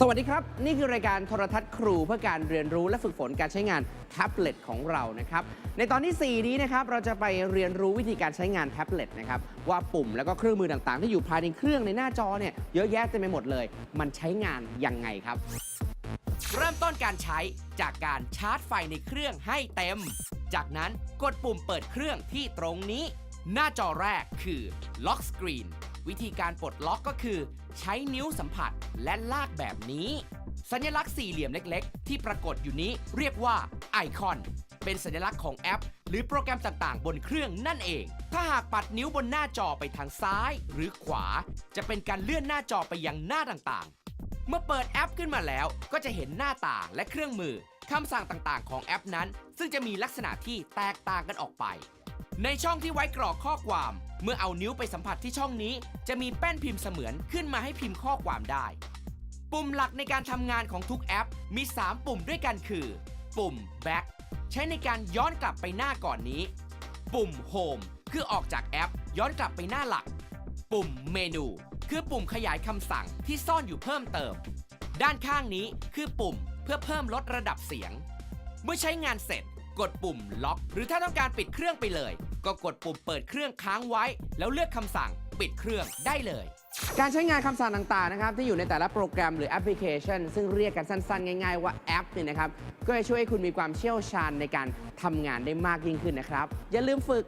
สวัสดีครับ นี่คือรายการโทรทัศน์ครูเพื่อการเรียนรู้และฝึกฝนการใช้งานแท็บเล็ตของเรานะครับ ในตอนที่ 4 นี้นะครับเราจะไปเรียนรู้วิธีการใช้งานแท็บเล็ตนะครับว่าปุ่มแล้วก็เครื่องมือต่างๆ ที่อยู่ภายในเครื่องในหน้าจอเนี่ยเยอะแยะเต็มไปหมดเลย มันใช้งานยังไงครับ เริ่มต้นการใช้จากการชาร์จไฟในเครื่องให้เต็ม จากนั้นกดปุ่มเปิดเครื่องที่ตรงนี้ หน้าจอแรกคือ Lock Screen วิธีการปลดล็อกก็คือ ใช้นิ้วสัมผัสและลากแบบนี้ สัญลักษณ์สี่เหลี่ยมเล็กๆ ที่ปรากฏอยู่นี้เรียกว่าไอคอนเป็นสัญลักษณ์ของแอป หรือโปรแกรมต่างๆ บนเครื่องนั่นเอง ถ้าหากปัดนิ้วบนหน้าจอไปทางซ้าย หรือขวา จะเป็นการเลื่อนหน้าจอไปยังหน้าต่างๆ เมื่อเปิดแอปขึ้นมาแล้ว ก็จะเห็นหน้าต่างและเครื่องมือคำสั่งต่างๆ ของแอปนั้น ซึ่งจะมีลักษณะที่แตกต่างกันออกไป ในช่องที่ไว้กรอกข้อความ เมื่อเอานิ้วไปสัมผัสที่ช่องนี้ จะมีแป้นพิมพ์เสมือนขึ้นมาให้พิมพ์ข้อความได้ ปุ่มหลักในการทำงานของทุกแอปมี 3 ปุ่มด้วยกันคือ ปุ่ม back ใช้ในการย้อนกลับไปหน้าก่อนนี้ ปุ่ม home คือออกจากแอป ย้อนกลับไปหน้าหลัก ปุ่มเมนู คือปุ่มขยายคำสั่งที่ซ่อนอยู่เพิ่มเติม ด้านข้างนี้คือปุ่มเพื่อเพิ่มลดระดับเสียง เมื่อใช้งานเสร็จ กดปุ่มล็อก หรือถ้าต้องการปิดเครื่องไปเลย ก็กดปุ่มเปิดเครื่องค้างไว้ แล้วเลือกคำสั่งปิดเครื่องได้เลย การใช้งานคำสั่งต่างๆนะครับที่อยู่ในแต่ละโปรแกรมหรือแอปพลิเคชัน ซึ่งเรียกกันสั้นๆ ง่ายๆว่าแอปเนี่ยนะครับก็จะช่วยให้คุณมีความเชี่ยวชาญในการทำงานได้มากยิ่งขึ้นนะครับ อย่าลืมฝึก